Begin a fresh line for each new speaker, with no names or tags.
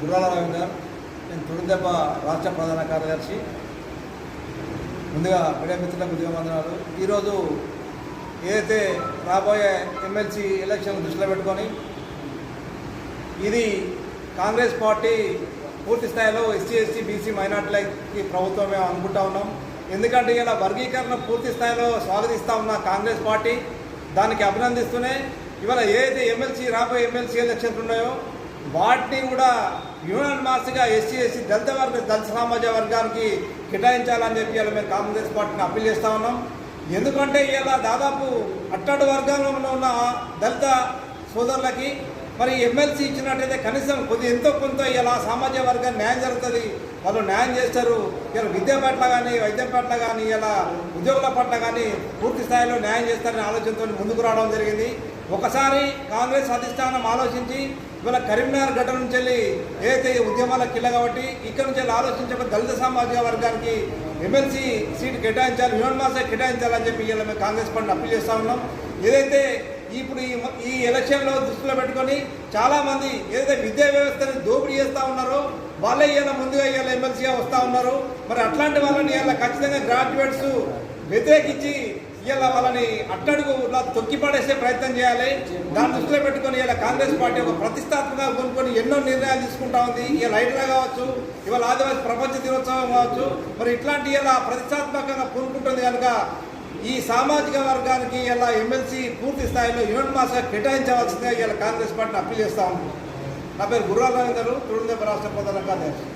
గుర్రాల రవీందర్ నేను తుడిదెబ్బ రాష్ట్ర ప్రధాన కార్యదర్శి. ముందుగా మీడియా మిత్రులకు దిగమందనాలు. ఈరోజు ఏదైతే రాబోయే ఎమ్మెల్సీ ఎలక్షన్ దృష్టిలో పెట్టుకొని ఇది కాంగ్రెస్ పార్టీ పూర్తి స్థాయిలో ఎస్సీ ఎస్టీ బీసీ మైనార్టీలకి ప్రభుత్వమే అనుకుంటా ఉన్నాం. ఎందుకంటే ఇలా వర్గీకరణ పూర్తి స్థాయిలో స్వాగతిస్తూ ఉన్న కాంగ్రెస్ పార్టీ దానికి అభినందిస్తూనే ఇవాళ ఏదైతే ఎమ్మెల్సీ రాబోయే ఎమ్మెల్సీ ఎలక్షన్స్ ఉన్నాయో వాటిని కూడా యూనియన్ మాస్గా ఎస్సీ ఎస్సీ దళిత వర్గ దళిత సమాజ వర్గానికి కేటాయించాలని చెప్పి ఇలా మేము కాంగ్రెస్ పార్టీని అప్పీల్ చేస్తూ ఉన్నాం. ఎందుకంటే ఇలా దాదాపు అట్టడు వర్గంలో ఉన్న దళిత సోదరులకి మరి ఎమ్మెల్సీ ఇచ్చినట్టయితే కనీసం కొద్ది ఎంతో కొంత ఇలా సామాజిక వర్గానికి న్యాయం జరుగుతుంది. వాళ్ళు న్యాయం చేస్తారు. ఇలా విద్య పట్ల కానీ వైద్యం పట్ల కానీ ఇలా ఉద్యోగుల పట్ల కానీ పూర్తి స్థాయిలో న్యాయం చేస్తారనే ఆలోచనతో ముందుకు రావడం జరిగింది. ఒకసారి కాంగ్రెస్ అధిష్టానం ఆలోచించి ఇవాళ కరీంనగర్ గడ్డ నుంచి వెళ్ళి ఏదైతే ఉద్యమాల ఉద్యమాలకు కిల్ల కాబట్టి ఇక్కడ నుంచి వెళ్ళి ఆలోచించబడి దళిత సామాజిక వర్గానికి ఎమ్మెల్సీ సీటు కేటాయించాలి యూనియన్ మాసే కేటాయించాలని చెప్పి ఇలా మేము కాంగ్రెస్ పార్టీని అప్పీల్ చేస్తా ఉన్నాం. ఏదైతే ఇప్పుడు ఈ ఈ ఎలక్షన్లో దృష్టిలో పెట్టుకొని చాలామంది ఏదైతే విద్యా వ్యవస్థని దోపిడీ చేస్తూ ఉన్నారో వాళ్ళే ఇవాళ ముందుగా ఇవాళ ఎమ్మెల్సీగా వస్తూ ఉన్నారు. మరి అట్లాంటి వాళ్ళని ఇవాళ ఖచ్చితంగా గ్రాడ్యుయేట్స్ వ్యతిరేకించి ఇవాళ వాళ్ళని అట్టడుగు తొక్కి పడేసే ప్రయత్నం చేయాలి. దాన్ని దృష్టిలో పెట్టుకొని ఇలా కాంగ్రెస్ పార్టీ ఒక ప్రతిష్టాత్మకంగా కొనుక్కొని ఎన్నో నిర్ణయాలు తీసుకుంటా ఉంది. ఇవాళ హైడ్రా కావచ్చు ఇవాళ ఆదివాసీ ప్రపంచ దినోత్సవం కావచ్చు. మరి ఇట్లాంటి ఇలా ప్రతిష్టాత్మకంగా కొనుక్కుంటుంది కనుక ఈ సామాజిక వర్గానికి ఇలా ఎమ్మెల్సీ పూర్తి స్థాయిలో యూనిట్ మాస కేటాయించవలసిందిగా ఇలా కాంగ్రెస్ పార్టీని అప్పీల్ చేస్తా ఉన్నాం. నా పేరు గుర్రాల రవీందరు రాష్ట్ర ప్రధాన కార్యదర్శి.